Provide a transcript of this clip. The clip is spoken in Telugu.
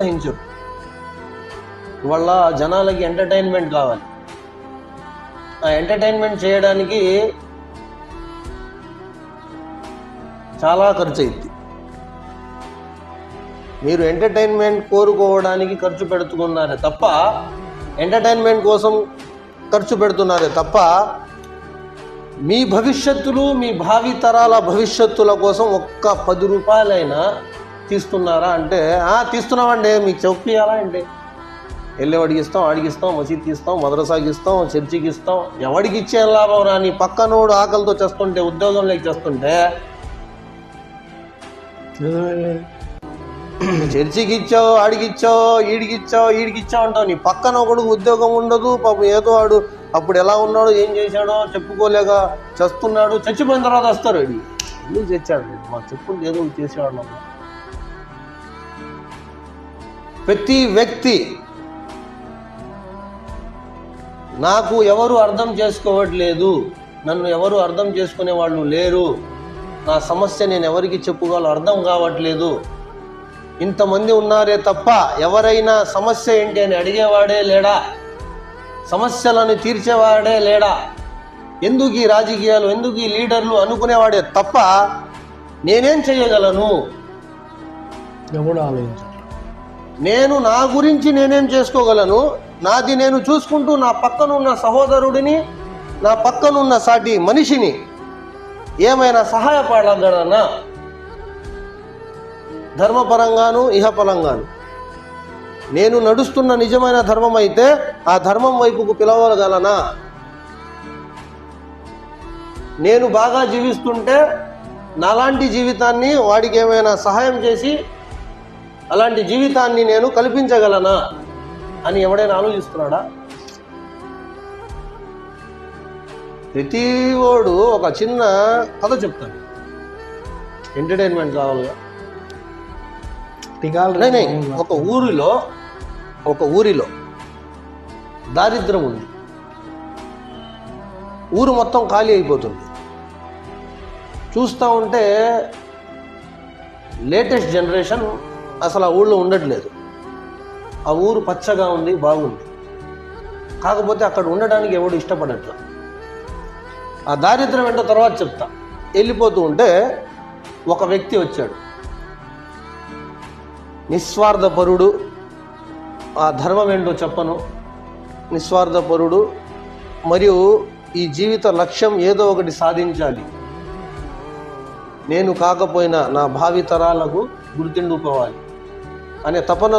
ప్రోత్సహించు ఇవాళ జనాలకి ఎంటర్టైన్మెంట్ కావాలి. ఆ ఎంటర్టైన్మెంట్ చేయడానికి చాలా ఖర్చు అయింది మీరు ఎంటర్టైన్మెంట్ కోరుకోవడానికి ఖర్చు పెడుతున్నారే తప్ప ఎంటర్టైన్మెంట్ కోసం ఖర్చు పెడుతున్నారే తప్ప మీ భవిష్యత్తులు మీ భావితరాల భవిష్యత్తుల కోసం ఒక్క పది రూపాయలైనా తీస్తున్నారా అంటే "ఆ, తీస్తున్నామండి మీకు ఎలా అండి? వెళ్ళేవాడికి ఇస్తాం ఆడికి ఇస్తాం మసీద్కి ఇస్తాం మదరసాకి ఇస్తాం చర్చికి ఇస్తాం. ఎవడికి ఇచ్చే లాభం రా నీ పక్కనోడు ఆకలితో చేస్తుంటే ఉద్యోగంలోకి చేస్తుంటే? చర్చికి ఇచ్చావు ఆడికి ఇచ్చావు ఈడికి ఇచ్చావు ఈడికి ఇచ్చావు అంటావు. నీ పక్కన ఒకడు ఉద్యోగం ఉండదు పాపం ఏదో వాడు అప్పుడు ఎలా ఉన్నాడో ఏం చేశాడో చెప్పుకోలేక చస్తున్నాడు. చచ్చిపోయిన తర్వాత వస్తారు వాడి ఎందుకు చచ్చాడు మా చెప్పులు ఏదో చేసేవాడు ప్రతి వ్యక్తి నాకు ఎవరు అర్థం చేసుకోవట్లేదు నన్ను ఎవరు అర్థం చేసుకునే వాళ్ళు లేరు నా సమస్య నేను ఎవరికి చెప్పుకోవాలో అర్థం కావట్లేదు. ఇంతమంది ఉన్నారే తప్ప ఎవరైనా సమస్య ఏంటి అని అడిగేవాడే లేడా? సమస్యలను తీర్చేవాడే లేడా? ఎందుకు ఈ రాజకీయాలు ఎందుకు ఈ లీడర్లు అనుకునేవాడే తప్ప నేనేం చేయగలను? ఎవడు ఆలోచించాలి నేను నా గురించి నేనేం చేసుకోగలను? నాది నేను చూసుకుంటూ నా పక్కనున్న సహోదరుడిని నా పక్కనున్న సాటి మనిషిని ఏమైనా సహాయపడగలనా? ధర్మపరంగాను ఇహపరంగాను. నేను నడుస్తున్న నిజమైన ధర్మం అయితే ఆ ధర్మం వైపుకు పిలవగలనా? నేను బాగా జీవిస్తుంటే నాలాంటి జీవితాన్ని వాడికి ఏమైనా సహాయం చేసి అలాంటి జీవితాన్ని నేను కల్పించగలనా అని ఎవడైనా ఆలోచిస్తున్నాడా? ప్రతి ఓడు ఒక చిన్న కథ చెప్తాడు. ఎంటర్టైన్మెంట్ కావాలిగా. ఒక ఊరిలో ఒక ఊరిలో దారిద్రం ఉంది. ఊరు మొత్తం ఖాళీ అయిపోతుంది. చూస్తూ ఉంటే లేటెస్ట్ జనరేషన్ అసలు ఆ ఊళ్ళో ఉండట్లేదు. ఆ ఊరు పచ్చగా ఉంది బాగుంది. కాకపోతే అక్కడ ఉండడానికి ఎవడు ఇష్టపడట్ల? ఆ దారిద్ర్యం ఏంటో తర్వాత చెప్తా. వెళ్ళిపోతూ ఉంటే ఒక వ్యక్తి వచ్చాడు. నిస్వార్థపరుడు. ఆ ధర్మం ఏంటో చెప్పను. నిస్వార్థపరుడు. మరియు ఈ జీవిత లక్ష్యం ఏదో ఒకటి సాధించాలి. నేను కాకపోయినా నా భావి తరాలకు અને તપોનો